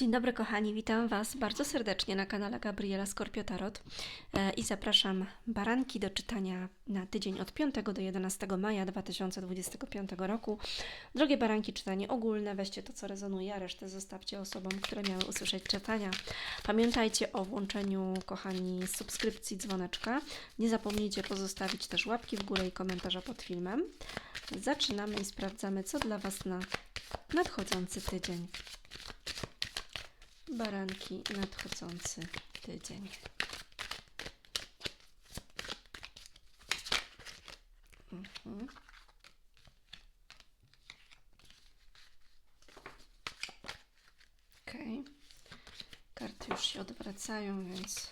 Dzień dobry kochani, witam Was bardzo serdecznie na kanale Gabriela Skorpio Tarot e, i zapraszam baranki do czytania na tydzień od 5 do 11 maja 2025 roku. Drogie baranki, czytanie ogólne, weźcie to co rezonuje, a resztę zostawcie osobom, które miały usłyszeć czytania. Pamiętajcie o włączeniu, kochani, subskrypcji dzwoneczka. Nie zapomnijcie pozostawić też łapki w górę i komentarza pod filmem. Zaczynamy i sprawdzamy, co dla Was na nadchodzący tydzień. Baranki nadchodzący tydzień. Mhm. Ok. Karty już się odwracają, więc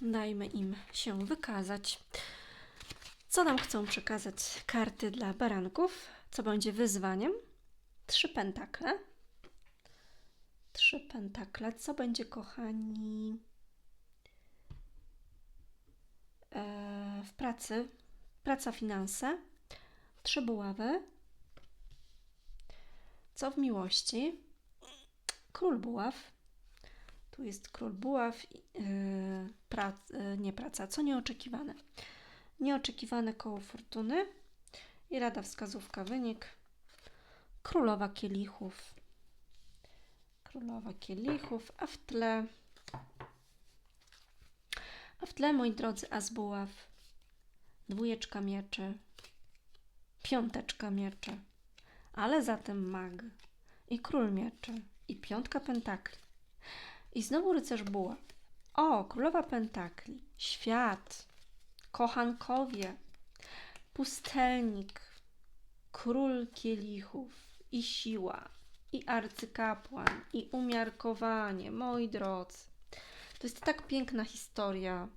dajmy im się wykazać. Co nam chcą przekazać karty dla baranków? Co będzie wyzwaniem? Trzy pentakle. Trzy pentakle. Co będzie, kochani, e, w pracy? Praca, finanse. Trzy buławy. Co w miłości? Król buław. Tu jest król buław. Yy, nie praca, co nieoczekiwane. Nieoczekiwane koło fortuny. I rada wskazówka, wynik. Królowa kielichów. Królowa kielichów, a w tle a w tle, moi drodzy, as buław, dwójeczka mieczy, piąteczka mieczy, ale zatem mag i król mieczy i piątka pentakli. I znowu rycerz buław. O, królowa pentakli, świat, kochankowie, pustelnik, król kielichów i siła, i arcykapłan, i umiarkowanie, moi drodzy. To jest tak piękna historia.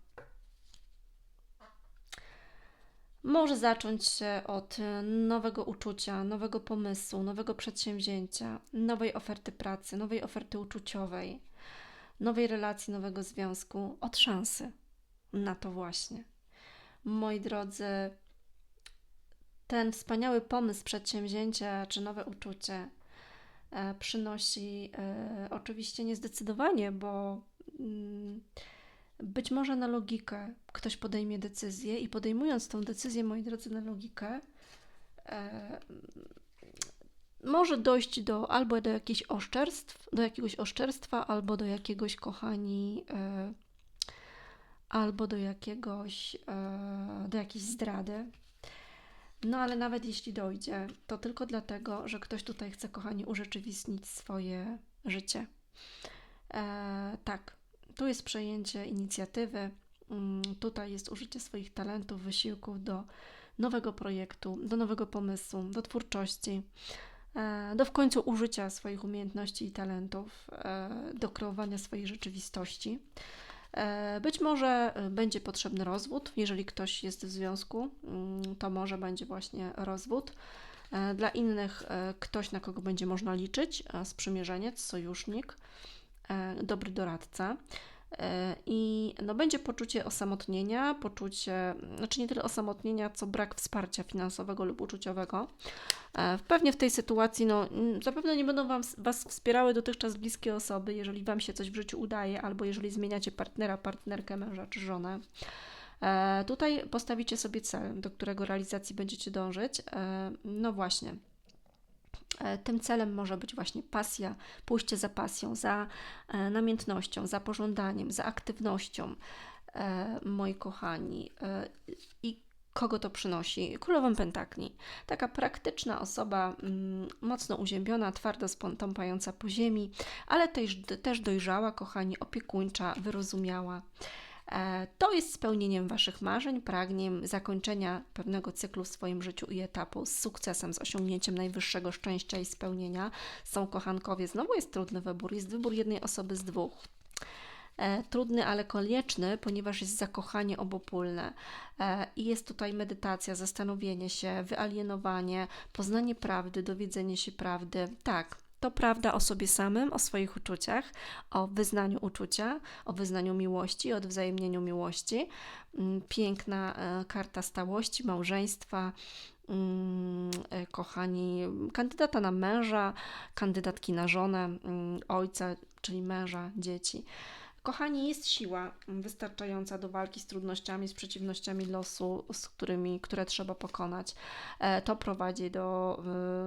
Może zacząć się od nowego uczucia, nowego pomysłu, nowego przedsięwzięcia, nowej oferty pracy, nowej oferty uczuciowej, nowej relacji, nowego związku, od szansy na to właśnie. Moi drodzy, ten wspaniały pomysł przedsięwzięcia czy nowe uczucie przynosi e, oczywiście niezdecydowanie, bo mm, być może na logikę ktoś podejmie decyzję i podejmując tą decyzję, moi drodzy, na logikę, e, może dojść do albo do jakichś oszczerstw, do jakiegoś oszczerstwa, albo do jakiegoś, kochani, albo do jakiegoś, do jakiejś zdrady. No ale nawet jeśli dojdzie, to tylko dlatego, że ktoś tutaj chce, kochani, urzeczywistnić swoje życie. E, tak, tu jest przejęcie inicjatywy, mm, tutaj jest użycie swoich talentów, wysiłków do nowego projektu, do nowego pomysłu, do twórczości, e, do w końcu użycia swoich umiejętności i talentów, e, do kreowania swojej rzeczywistości. E, być może e, będzie potrzebny rozwód, jeżeli ktoś jest w związku, mm, to może będzie właśnie rozwód. E, dla innych ktoś, na kogo będzie można liczyć, sprzymierzeniec, sojusznik, dobry doradca. I no, będzie poczucie osamotnienia, poczucie, znaczy nie tyle osamotnienia, co brak wsparcia finansowego lub uczuciowego. E, pewnie w tej sytuacji, no, zapewne nie będą wam, Was wspierały dotychczas bliskie osoby, jeżeli Wam się coś w życiu udaje, albo jeżeli zmieniacie partnera, partnerkę, męża czy żonę. E, tutaj postawicie sobie cel, do którego realizacji będziecie dążyć. E, no właśnie. Tym celem może być właśnie pasja, pójście za pasją, za namiętnością, za pożądaniem, za aktywnością, moi kochani. I kogo to przynosi? Królową Pentakli. Taka praktyczna osoba, mm, mocno uziębiona, twardo stąpająca po ziemi, ale też, też dojrzała, kochani, opiekuńcza, wyrozumiała. E, to jest spełnieniem Waszych marzeń, pragnień, zakończenia pewnego cyklu w swoim życiu i etapu z sukcesem, z osiągnięciem najwyższego szczęścia i spełnienia. Są kochankowie, znowu jest trudny wybór, jest wybór jednej osoby z dwóch. E, trudny, ale konieczny, ponieważ jest zakochanie obopólne e, i jest tutaj medytacja, zastanowienie się, wyalienowanie, poznanie prawdy, dowiedzenie się prawdy. Tak, to prawda o sobie samym, o swoich uczuciach, o wyznaniu uczucia, o wyznaniu miłości, o odwzajemnieniu miłości. Mm, piękna e, karta stałości, małżeństwa, mm, e, kochani, kandydata na męża, kandydatki na żonę, mm, ojca, czyli męża, dzieci. Kochani, jest siła wystarczająca do walki z trudnościami, z przeciwnościami losu, z którymi, które trzeba pokonać. E, to prowadzi do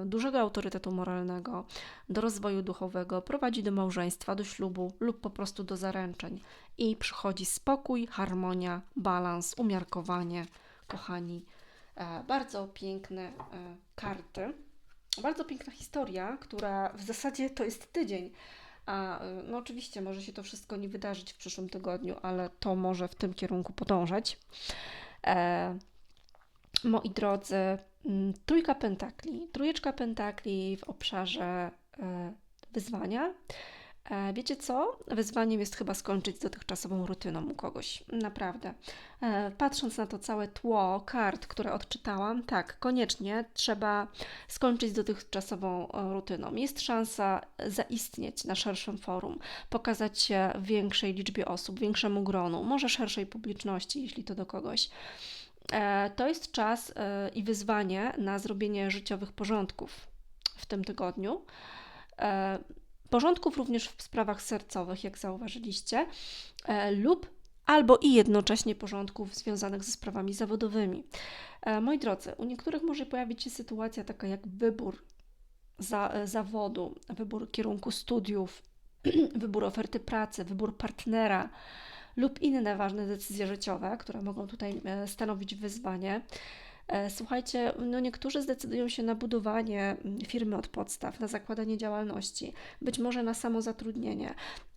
y, dużego autorytetu moralnego, do rozwoju duchowego, prowadzi do małżeństwa, do ślubu lub po prostu do zaręczeń. I przychodzi spokój, harmonia, balans, umiarkowanie. Kochani, e, bardzo piękne e, karty. Bardzo piękna historia, która w zasadzie to jest tydzień a no oczywiście może się to wszystko nie wydarzyć w przyszłym tygodniu, ale to może w tym kierunku podążać. E, moi drodzy, mm, trójka pentakli, trójeczka pentakli w obszarze e, wyzwania wiecie co? Wyzwaniem jest chyba skończyć z dotychczasową rutyną u kogoś. Naprawdę. E, patrząc na to całe tło kart, które odczytałam, tak, koniecznie trzeba skończyć z dotychczasową e, rutyną. Jest szansa zaistnieć na szerszym forum, pokazać się większej liczbie osób, większemu gronu, może szerszej publiczności, jeśli to do kogoś. To jest czas i wyzwanie na zrobienie życiowych porządków w tym tygodniu porządków również w sprawach sercowych, jak zauważyliście, e, lub albo i jednocześnie porządków związanych ze sprawami zawodowymi. E, moi drodzy, u niektórych może pojawić się sytuacja taka jak wybór za, e, zawodu, wybór kierunku studiów, wybór oferty pracy, wybór partnera lub inne ważne decyzje życiowe, które mogą tutaj stanowić wyzwanie. E, słuchajcie, no niektórzy zdecydują się na budowanie mm, firmy od podstaw, na zakładanie działalności, być może na samozatrudnienie.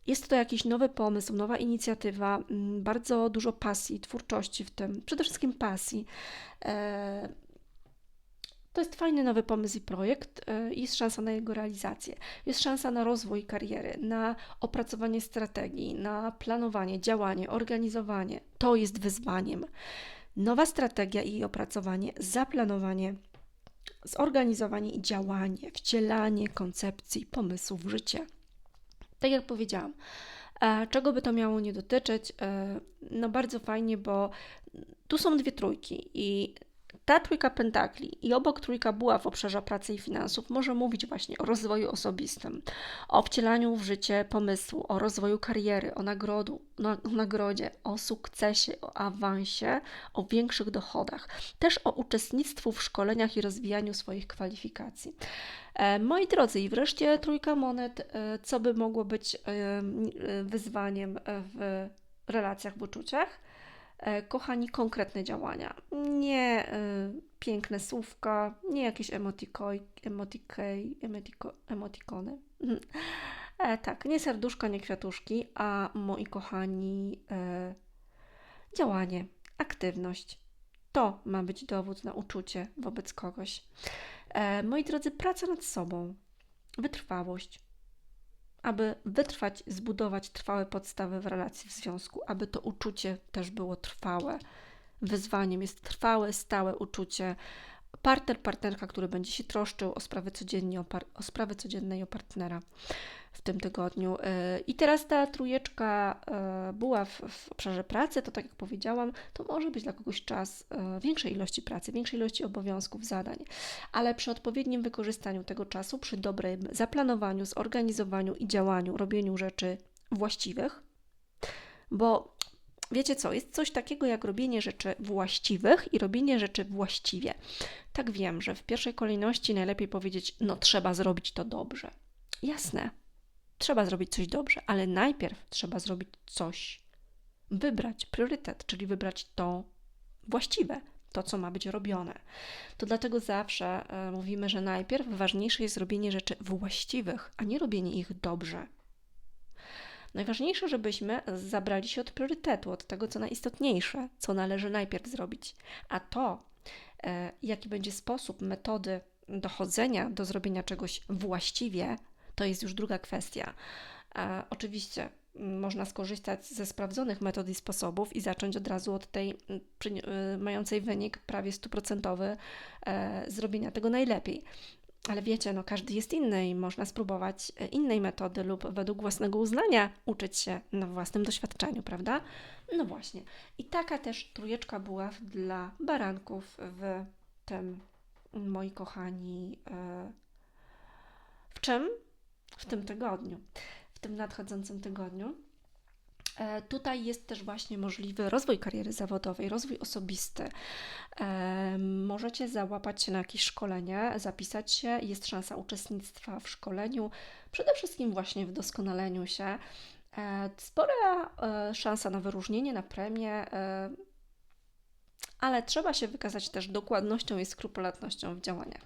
Jest to jakiś nowy pomysł, nowa inicjatywa, mm, bardzo dużo pasji, twórczości w tym, przede wszystkim pasji. E, to jest fajny nowy pomysł i projekt, e, jest szansa na jego realizację. Jest szansa na rozwój kariery, na opracowanie strategii, na planowanie, działanie, organizowanie. To jest wyzwaniem nowa strategia i opracowanie, zaplanowanie, zorganizowanie i działanie, wcielanie koncepcji, pomysłów w życie. Tak jak powiedziałam, e, czego by to miało nie dotyczyć? E, no bardzo fajnie, bo tu są dwie trójki i ta trójka pentakli i obok trójka buła w obszarze pracy i finansów może mówić właśnie o rozwoju osobistym, o wcielaniu w życie pomysłu, o rozwoju kariery, o, nagrodu, no, o nagrodzie, o sukcesie, o awansie, o większych dochodach, też o uczestnictwu w szkoleniach i rozwijaniu swoich kwalifikacji. E, moi drodzy, i wreszcie trójka monet, e, co by mogło być e, wyzwaniem w relacjach, w uczuciach? E, kochani, konkretne działania. Nie y, piękne słówka, nie jakieś emotikoj, emotikej, emotiko, emotikony. E, tak, nie serduszka, nie kwiatuszki, a moi kochani, e, działanie, aktywność. To ma być dowód na uczucie wobec kogoś. E, moi drodzy, praca nad sobą, wytrwałość, aby wytrwać, zbudować trwałe podstawy w relacji w związku, aby to uczucie też było trwałe. Wyzwaniem jest trwałe, stałe uczucie. Partner, partnerka, który będzie się troszczył o sprawy, codziennie, o, par- o sprawy codzienne i o partnera w tym tygodniu. E, I teraz ta trójeczka e, była w, w, obszarze pracy, to tak jak powiedziałam, to może być dla kogoś czas e, większej ilości pracy, większej ilości obowiązków, zadań, ale przy odpowiednim wykorzystaniu tego czasu, przy dobrym zaplanowaniu, zorganizowaniu i działaniu, robieniu rzeczy właściwych, bo Wiecie co, jest coś takiego jak robienie rzeczy właściwych i robienie rzeczy właściwie. Tak wiem, że w pierwszej kolejności najlepiej powiedzieć, no trzeba zrobić to dobrze. Jasne, trzeba zrobić coś dobrze, ale najpierw trzeba zrobić coś, wybrać priorytet, czyli wybrać to właściwe, to, co ma być robione. To dlatego zawsze e, mówimy, że najpierw ważniejsze jest robienie rzeczy właściwych, a nie robienie ich dobrze. Najważniejsze, żebyśmy zabrali się od priorytetu, od tego, co najistotniejsze, co należy najpierw zrobić. A to, e, jaki będzie sposób, metody dochodzenia do zrobienia czegoś właściwie, to jest już druga kwestia. E, oczywiście można skorzystać ze sprawdzonych metod i sposobów i zacząć od razu od tej y, mającej wynik prawie stuprocentowy e, zrobienia tego najlepiej. Ale wiecie, no każdy jest inny i można spróbować e, innej metody lub według własnego uznania uczyć się na własnym doświadczeniu, prawda? No właśnie. I taka też trójeczka była dla baranków w tym moi kochani, e, w czym? W tym tygodniu, w tym nadchodzącym tygodniu. E, tutaj jest też właśnie możliwy rozwój kariery zawodowej, rozwój osobisty. E, możecie załapać się na jakieś szkolenie, zapisać się, jest szansa uczestnictwa w szkoleniu, przede wszystkim właśnie w doskonaleniu się. E, spora szansa na wyróżnienie, na premię, ale trzeba się wykazać też dokładnością i skrupulatnością w działaniach.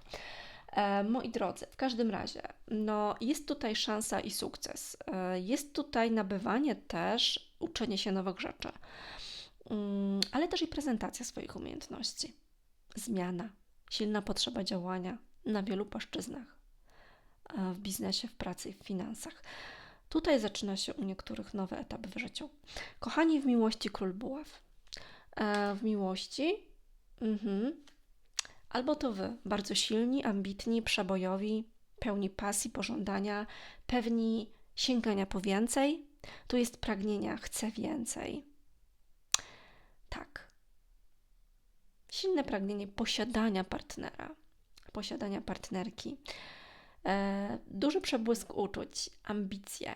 E, moi drodzy, w każdym razie, no, jest tutaj szansa i sukces. E, jest tutaj nabywanie też, uczenie się nowych rzeczy, mm, ale też i prezentacja swoich umiejętności. Zmiana, silna potrzeba działania na wielu płaszczyznach e, w biznesie, w pracy i w finansach. Tutaj zaczyna się u niektórych nowy etap w życiu. Kochani, w miłości król buław. W miłości mhm, Albo to wy, bardzo silni, ambitni, przebojowi, pełni pasji, pożądania, pewni sięgania po więcej. Tu jest pragnienia, chcę więcej. Tak. Silne pragnienie posiadania partnera, posiadania partnerki. E, duży przebłysk uczuć, ambicje.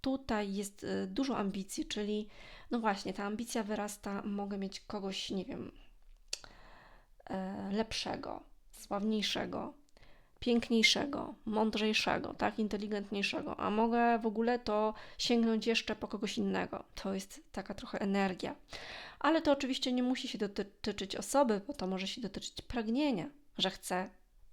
Tutaj jest e, dużo ambicji, czyli no właśnie, ta ambicja wyrasta, mogę mieć kogoś, nie wiem, lepszego, sławniejszego, piękniejszego, mądrzejszego, tak, inteligentniejszego, a mogę w ogóle to sięgnąć jeszcze po kogoś innego. To jest taka trochę energia. Ale to oczywiście nie musi się dotyczyć osoby, bo to może się dotyczyć pragnienia, że chcę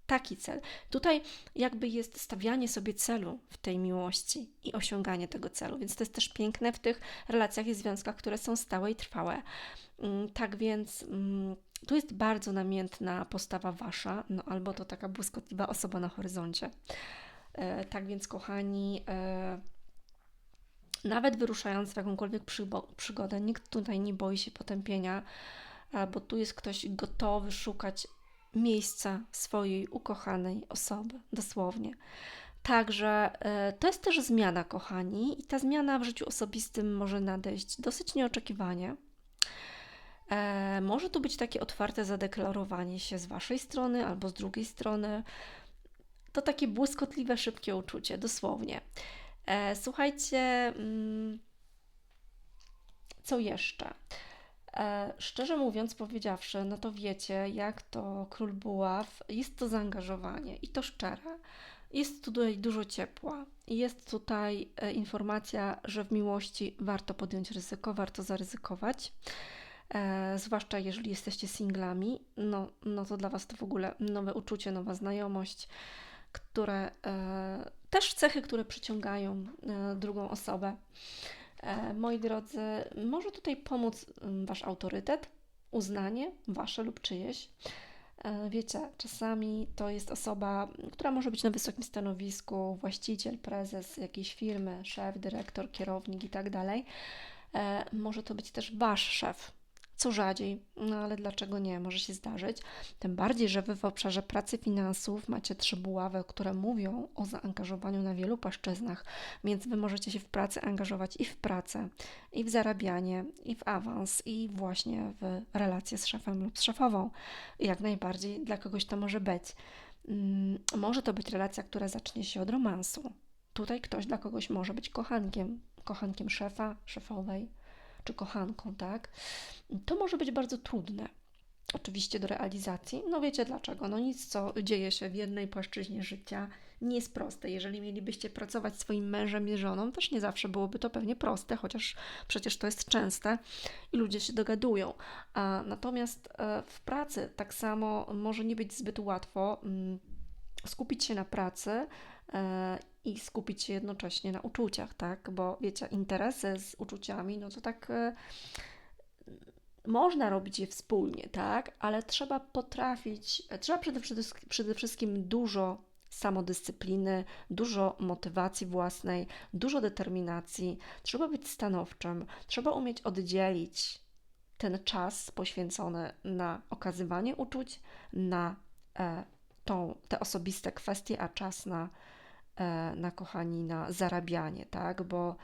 taki cel. Tutaj jakby jest stawianie sobie celu w tej miłości i osiąganie tego celu, więc to jest też piękne w tych relacjach i związkach, które są stałe i trwałe. Mm, tak więc mm, tu jest bardzo namiętna postawa wasza, no albo to taka błyskotliwa osoba na horyzoncie. E, tak więc, kochani, e, nawet wyruszając w jakąkolwiek przygodę, nikt tutaj nie boi się potępienia, e, bo tu jest ktoś gotowy szukać miejsca swojej ukochanej osoby, dosłownie. Także to jest też zmiana, kochani, i ta zmiana w życiu osobistym może nadejść dosyć nieoczekiwanie. E, może to być takie otwarte zadeklarowanie się z Waszej strony albo z drugiej strony. To takie błyskotliwe, szybkie uczucie, dosłownie. E, słuchajcie, mm, co jeszcze? E, szczerze mówiąc, powiedziawszy, no to wiecie, jak to król buław, jest to zaangażowanie i to szczere. Jest tutaj dużo ciepła. Jest tutaj e, informacja, że w miłości warto podjąć ryzyko, warto zaryzykować. E, zwłaszcza jeżeli jesteście singlami, no, no to dla Was to w ogóle nowe uczucie, nowa znajomość, które e, też cechy, które przyciągają e, drugą osobę. E, moi drodzy, może tutaj pomóc mm, Wasz autorytet, uznanie, Wasze lub czyjeś. E, wiecie, czasami to jest osoba, która może być na wysokim stanowisku, właściciel, prezes jakiejś firmy, szef, dyrektor, kierownik i tak dalej. E, może to być też Wasz szef, co rzadziej, no ale dlaczego nie? Może się zdarzyć. Tym bardziej, że Wy w obszarze pracy finansów macie trzy buławy, które mówią o zaangażowaniu na wielu płaszczyznach, więc Wy możecie się w pracy angażować i w pracę, i w zarabianie, i w awans, i właśnie w relacje z szefem lub z szefową. Jak najbardziej dla kogoś to może być. Hmm, może to być relacja, która zacznie się od romansu. Tutaj ktoś dla kogoś może być kochankiem, kochankiem szefa, szefowej czy kochanką, tak? To może być bardzo trudne. Oczywiście do realizacji. No wiecie dlaczego? No nic, co dzieje się w jednej płaszczyźnie życia, nie jest proste. Jeżeli mielibyście pracować swoim mężem i żoną, też nie zawsze byłoby to pewnie proste, chociaż przecież to jest częste i ludzie się dogadują. A, natomiast e, w pracy tak samo może nie być zbyt łatwo mm, skupić się na pracy e, i skupić się jednocześnie na uczuciach, tak? Bo wiecie, interesy z uczuciami, no to tak e, można robić je wspólnie, tak? Ale trzeba potrafić, trzeba przede, przede wszystkim dużo samodyscypliny, dużo motywacji własnej, dużo determinacji, trzeba być stanowczym, trzeba umieć oddzielić ten czas poświęcony na okazywanie uczuć, na e, tą, te osobiste kwestie, a czas na na kochani, na zarabianie, tak? Bo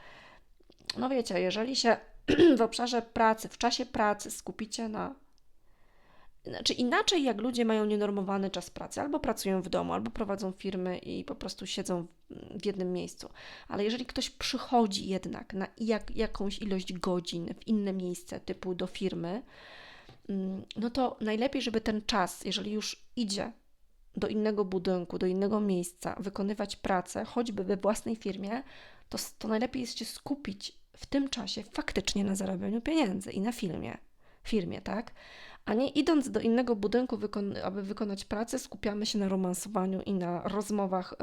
no wiecie, jeżeli się w obszarze pracy, w czasie pracy skupicie na Znaczy inaczej jak ludzie mają nienormowany czas pracy, albo pracują w domu, albo prowadzą firmy i po prostu siedzą w jednym miejscu. Ale jeżeli ktoś przychodzi jednak na jak, jakąś ilość godzin w inne miejsce, typu do firmy, mm, no to najlepiej, żeby ten czas, jeżeli już idzie do innego budynku, do innego miejsca, wykonywać pracę, choćby we własnej firmie, to, to najlepiej jest się skupić w tym czasie faktycznie na zarabianiu pieniędzy i na filmie, firmie, tak? A nie idąc do innego budynku, wykon aby wykonać pracę, skupiamy się na romansowaniu i na rozmowach, y,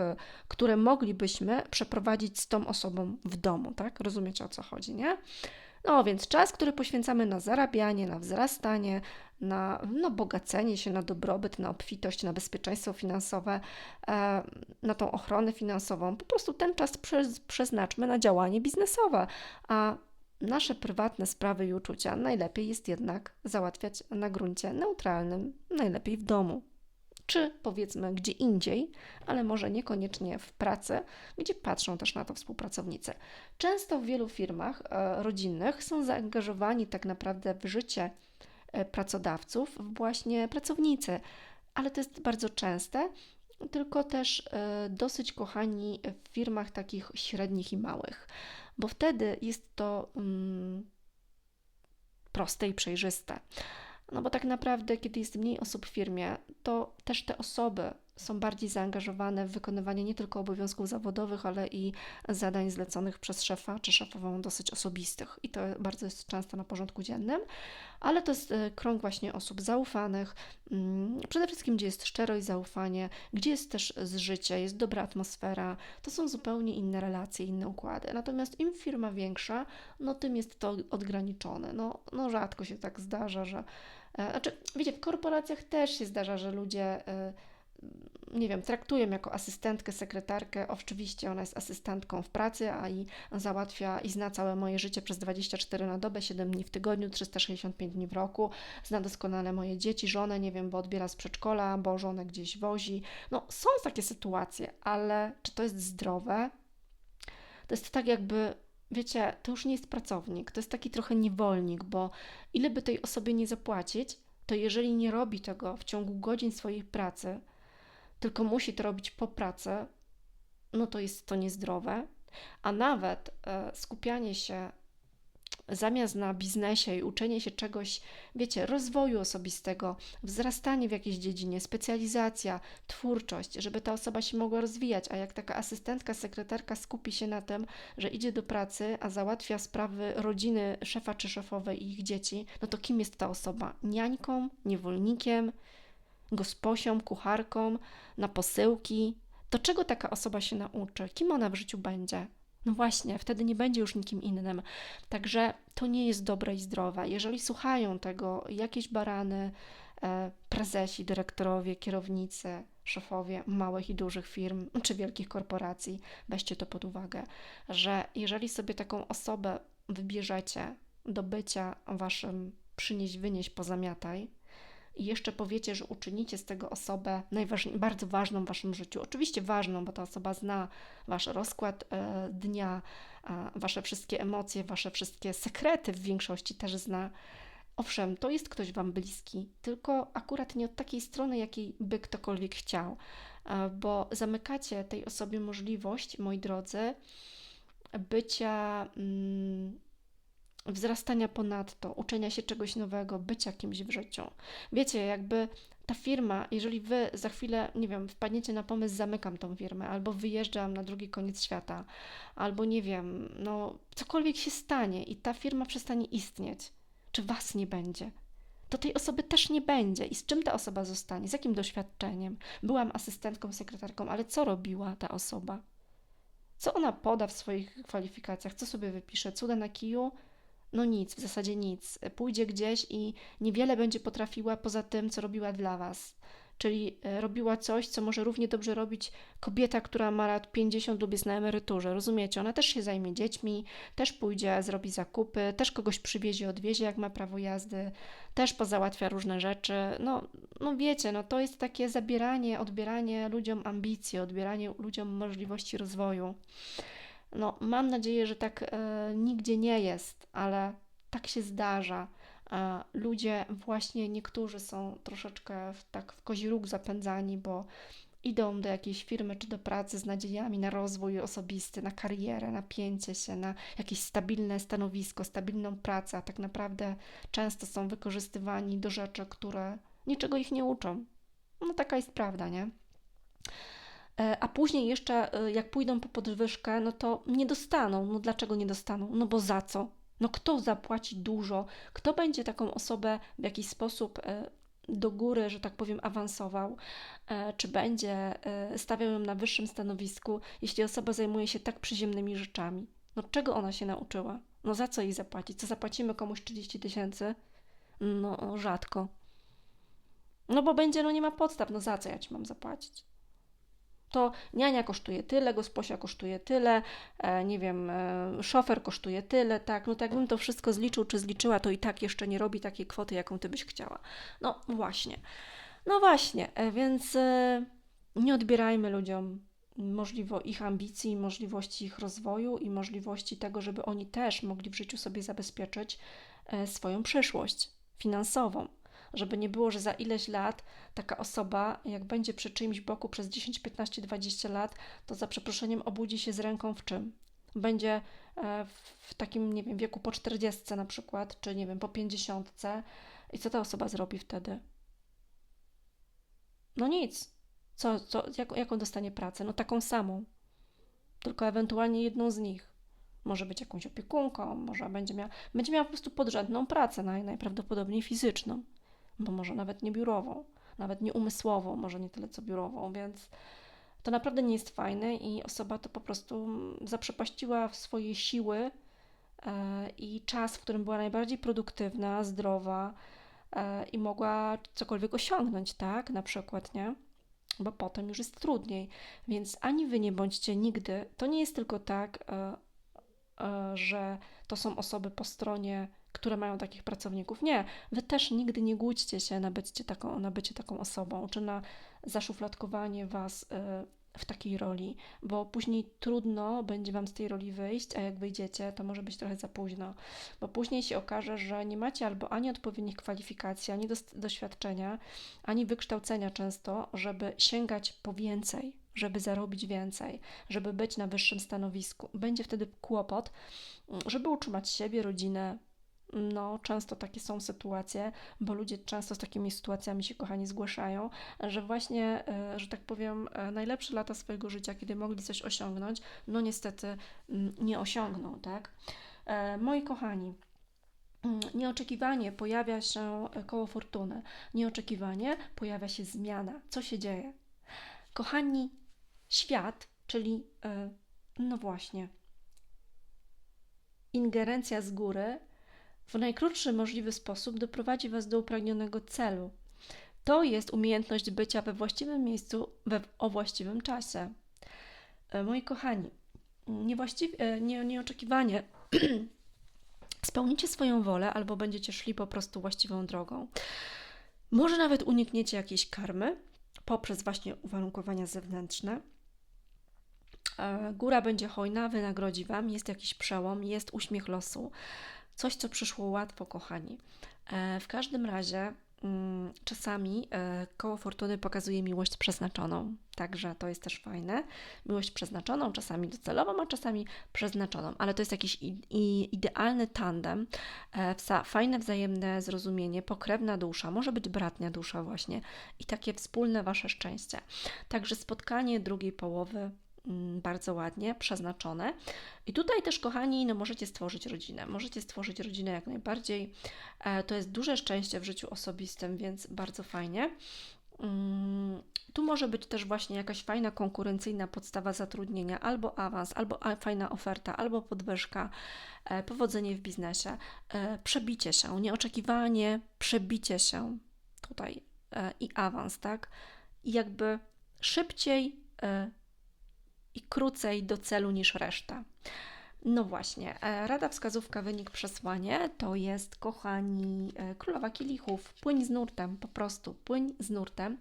które moglibyśmy przeprowadzić z tą osobą w domu, tak? Rozumiecie o co chodzi, nie? No więc czas, który poświęcamy na zarabianie, na wzrastanie, na no, bogacenie się, na dobrobyt, na obfitość, na bezpieczeństwo finansowe, e, na tą ochronę finansową, po prostu ten czas przeznaczmy na działanie biznesowe, a nasze prywatne sprawy i uczucia najlepiej jest jednak załatwiać na gruncie neutralnym, najlepiej w domu. Czy powiedzmy gdzie indziej, ale może niekoniecznie w pracy, gdzie patrzą też na to współpracownicy. Często w wielu firmach e, rodzinnych są zaangażowani tak naprawdę w życie e, pracodawców właśnie pracownicy, ale to jest bardzo częste, tylko też e, dosyć kochani w firmach takich średnich i małych bo wtedy jest to mm, proste i przejrzyste. No bo tak naprawdę, kiedy jest mniej osób w firmie, to też te osoby są bardziej zaangażowane w wykonywanie nie tylko obowiązków zawodowych, ale i zadań zleconych przez szefa czy szefową dosyć osobistych. I to bardzo jest często na porządku dziennym, ale to jest e, krąg właśnie osób zaufanych, mm, przede wszystkim gdzie jest szczerość, zaufanie, gdzie jest też zżycie, jest dobra atmosfera. To są zupełnie inne relacje, inne układy. Natomiast im firma większa, no tym jest to odgraniczone. No, no rzadko się tak zdarza, że e, znaczy, wiecie, w korporacjach też się zdarza, że ludzie e, nie wiem, traktuję jako asystentkę, sekretarkę. Oczywiście ona jest asystentką w pracy, a i załatwia i zna całe moje życie przez 24 na dobę, 7 dni w tygodniu, 365 dni w roku. Zna doskonale moje dzieci, żonę, nie wiem, bo odbiera z przedszkola, bo żonę gdzieś wozi. No, są takie sytuacje, ale czy to jest zdrowe? To jest tak jakby wiecie, to już nie jest pracownik, to jest taki trochę niewolnik, bo ile by tej osobie nie zapłacić, to jeżeli nie robi tego w ciągu godzin swojej pracy, tylko musi to robić po pracy, no to jest to niezdrowe. A nawet e, skupianie się zamiast na biznesie i uczenie się czegoś, wiecie, rozwoju osobistego, wzrastanie w jakiejś dziedzinie, specjalizacja, twórczość, żeby ta osoba się mogła rozwijać, a jak taka asystentka, sekretarka skupi się na tym, że idzie do pracy, a załatwia sprawy rodziny szefa czy szefowej i ich dzieci, no to kim jest ta osoba? Niańką, niewolnikiem, gosposią, kucharką, na posyłki. To czego taka osoba się nauczy? Kim ona w życiu będzie? No właśnie, wtedy nie będzie już nikim innym. Także to nie jest dobre i zdrowe. Jeżeli słuchają tego jakieś barany, e, prezesi, dyrektorowie, kierownicy, szefowie małych i dużych firm czy wielkich korporacji, weźcie to pod uwagę, że jeżeli sobie taką osobę wybierzecie do bycia waszym przynieś, wynieś, pozamiataj, i jeszcze powiecie, że uczynicie z tego osobę bardzo ważną w waszym życiu. Oczywiście ważną, bo ta osoba zna wasz rozkład e, dnia, e, wasze wszystkie emocje, wasze wszystkie sekrety w większości też zna. Owszem, to jest ktoś wam bliski, tylko akurat nie od takiej strony, jakiej by ktokolwiek chciał, e, bo zamykacie tej osobie możliwość, moi drodzy, bycia. Mm, wzrastania ponadto, uczenia się czegoś nowego, bycia kimś w życiu. Wiecie, jakby ta firma, jeżeli wy za chwilę, nie wiem, wpadniecie na pomysł, zamykam tą firmę, albo wyjeżdżam na drugi koniec świata, albo nie wiem, no cokolwiek się stanie i ta firma przestanie istnieć, czy was nie będzie, to tej osoby też nie będzie. I z czym ta osoba zostanie? Z jakim doświadczeniem? Byłam asystentką, sekretarką, ale co robiła ta osoba? Co ona poda w swoich kwalifikacjach? Co sobie wypisze? Cuda na kiju? No nic, w zasadzie nic. Pójdzie gdzieś i niewiele będzie potrafiła poza tym, co robiła dla Was. Czyli e, robiła coś, co może równie dobrze robić kobieta, która ma lat 50 lub jest na emeryturze. Rozumiecie? Ona też się zajmie dziećmi, też pójdzie, zrobi zakupy, też kogoś przywiezie, odwiezie, jak ma prawo jazdy, też pozałatwia różne rzeczy. No, no wiecie, no to jest takie zabieranie, odbieranie ludziom ambicji, odbieranie ludziom możliwości rozwoju. No, mam nadzieję, że tak e, nigdzie nie jest, ale tak się zdarza, e, ludzie właśnie niektórzy są troszeczkę w, tak w kozi róg zapędzani, bo idą do jakiejś firmy czy do pracy z nadziejami na rozwój osobisty, na karierę, na pięcie się, na jakieś stabilne stanowisko, stabilną pracę, a tak naprawdę często są wykorzystywani do rzeczy, które niczego ich nie uczą. No taka jest prawda, nie? E, a później jeszcze, e, jak pójdą po podwyżkę, no to nie dostaną. No dlaczego nie dostaną? No bo za co? No kto zapłaci dużo? Kto będzie taką osobę w jakiś sposób e, do góry, że tak powiem, awansował, czy będzie stawiał ją na wyższym stanowisku, jeśli osoba zajmuje się tak przyziemnymi rzeczami? No czego ona się nauczyła? No za co jej zapłacić? Co zapłacimy komuś 30 tysięcy? No rzadko. No bo będzie, no nie ma podstaw, no za co ja ci mam zapłacić? To niania kosztuje tyle, gosposia kosztuje tyle, e, nie wiem, e, szofer kosztuje tyle, tak, no tak jakbym to wszystko zliczył czy zliczyła, to i tak jeszcze nie robi takiej kwoty, jaką ty byś chciała. No właśnie. No właśnie, e, więc nie odbierajmy ludziom możliwo ich ambicji, możliwości ich rozwoju i możliwości tego, żeby oni też mogli w życiu sobie zabezpieczyć swoją przyszłość finansową żeby nie było, że za ileś lat taka osoba, jak będzie przy czyimś boku przez 10, 15, 20 lat, to za przeproszeniem obudzi się z ręką w czym? Będzie e, w takim, nie wiem, wieku po 40 na przykład, czy nie wiem, po 50 i co ta osoba zrobi wtedy? No nic. Co, co, jak, jaką dostanie pracę? No taką samą, tylko ewentualnie jedną z nich. Może być jakąś opiekunką, może będzie miała, będzie miała po prostu podrzędną pracę, naj, najprawdopodobniej fizyczną bo może nawet nie biurową, nawet nie umysłową, może nie tyle co biurową, więc to naprawdę nie jest fajne i osoba to po prostu zaprzepaściła swoje siły e, i czas, w którym była najbardziej produktywna, zdrowa e, i mogła cokolwiek osiągnąć, tak, na przykład, nie? Bo potem już jest trudniej. Więc ani wy nie bądźcie nigdy, to nie jest tylko tak, e, że to są osoby po stronie które mają takich pracowników. Nie, wy też nigdy nie głódźcie się na bycie taką, na bycie taką osobą, czy na zaszufladkowanie was y, w takiej roli, bo później trudno będzie wam z tej roli wyjść, a jak wyjdziecie, to może być trochę za późno, bo później się okaże, że nie macie albo ani odpowiednich kwalifikacji, ani doświadczenia, ani wykształcenia często, żeby sięgać po więcej, żeby zarobić więcej, żeby być na wyższym stanowisku. Będzie wtedy kłopot, żeby utrzymać siebie, rodzinę, no, często takie są sytuacje, bo ludzie często z takimi sytuacjami się, kochani, zgłaszają, że właśnie, e, że tak powiem, e, najlepsze lata swojego życia, kiedy mogli coś osiągnąć, no niestety mm, nie osiągną, tak? E, moi kochani, mm, Nieoczekiwanie pojawia się koło fortuny. Nieoczekiwanie pojawia się zmiana. Co się dzieje? Kochani, świat, czyli no właśnie, ingerencja z góry w najkrótszy możliwy sposób doprowadzi Was do upragnionego celu. To jest umiejętność bycia we właściwym miejscu we, o właściwym czasie. E, moi kochani, e, nie, nieoczekiwanie spełnicie swoją wolę albo będziecie szli po prostu właściwą drogą. Może nawet unikniecie jakiejś karmy poprzez właśnie uwarunkowania zewnętrzne. E, góra będzie hojna, wynagrodzi Wam, jest jakiś przełom, jest uśmiech losu coś, co przyszło łatwo, kochani. E, w każdym razie mm, czasami e, koło fortuny pokazuje miłość przeznaczoną, także to jest też fajne. Miłość przeznaczoną, czasami docelową, a czasami przeznaczoną, ale to jest jakiś idealny tandem, e, fajne wzajemne zrozumienie, pokrewna dusza, może być bratnia dusza właśnie i takie wspólne Wasze szczęście. Także spotkanie drugiej połowy bardzo ładnie przeznaczone. I tutaj też, kochani, no możecie stworzyć rodzinę. Możecie stworzyć rodzinę jak najbardziej. E, to jest duże szczęście w życiu osobistym, więc bardzo fajnie. Mm, tu może być też właśnie jakaś fajna konkurencyjna podstawa zatrudnienia, albo awans, albo fajna oferta, albo podwyżka, e, powodzenie w biznesie, e, przebicie się, nieoczekiwanie, przebicie się tutaj i awans, tak? I jakby szybciej i krócej do celu niż reszta. No właśnie, e, rada wskazówka, wynik, przesłanie to jest, kochani, e, królowa kielichów. Płyń z nurtem, po prostu płyń z nurtem.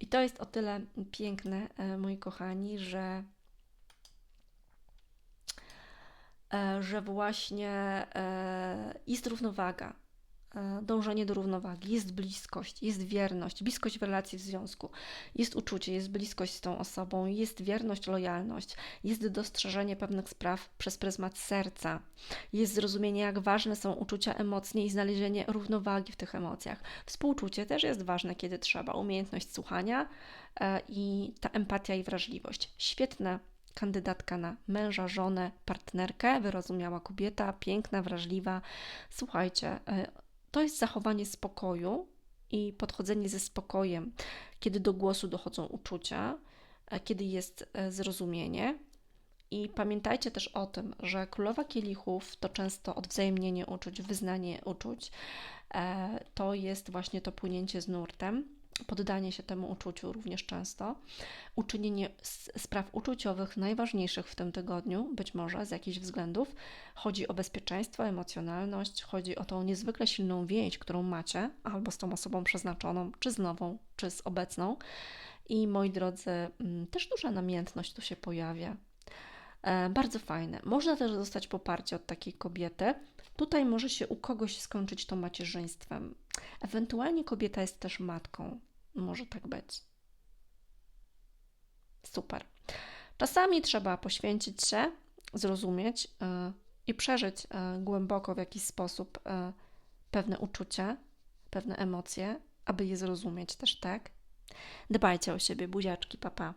I to jest o tyle piękne, e, moi kochani, że że właśnie jest równowaga, dążenie do równowagi, jest bliskość, jest wierność, bliskość w relacji w związku, jest uczucie, jest bliskość z tą osobą, jest wierność, lojalność, jest dostrzeżenie pewnych spraw przez pryzmat serca, jest zrozumienie, jak ważne są uczucia emocje i znalezienie równowagi w tych emocjach. Współczucie też jest ważne, kiedy trzeba, umiejętność słuchania e, i ta empatia i wrażliwość. Świetne kandydatka na męża, żonę, partnerkę, wyrozumiała kobieta, piękna, wrażliwa. Słuchajcie, e, to jest zachowanie spokoju i podchodzenie ze spokojem, kiedy do głosu dochodzą uczucia, e, kiedy jest e, zrozumienie. I pamiętajcie też o tym, że królowa kielichów to często odwzajemnienie uczuć, wyznanie uczuć. To jest właśnie to płynięcie z nurtem poddanie się temu uczuciu również często, uczynienie spraw uczuciowych najważniejszych w tym tygodniu, być może z jakichś względów. Chodzi o bezpieczeństwo, emocjonalność, chodzi o tą niezwykle silną więź, którą macie albo z tą osobą przeznaczoną, czy z nową, czy z obecną. I moi drodzy, mm, też duża namiętność tu się pojawia. E, bardzo fajne. Można też dostać poparcie od takiej kobiety. Tutaj może się u kogoś skończyć to macierzyństwem. Ewentualnie kobieta jest też matką. Może tak być. Super. Czasami trzeba poświęcić się, zrozumieć yy, i przeżyć yy, głęboko w jakiś sposób yy, pewne uczucie, pewne emocje, aby je zrozumieć też tak. Dbajcie o siebie, buziaczki, papa.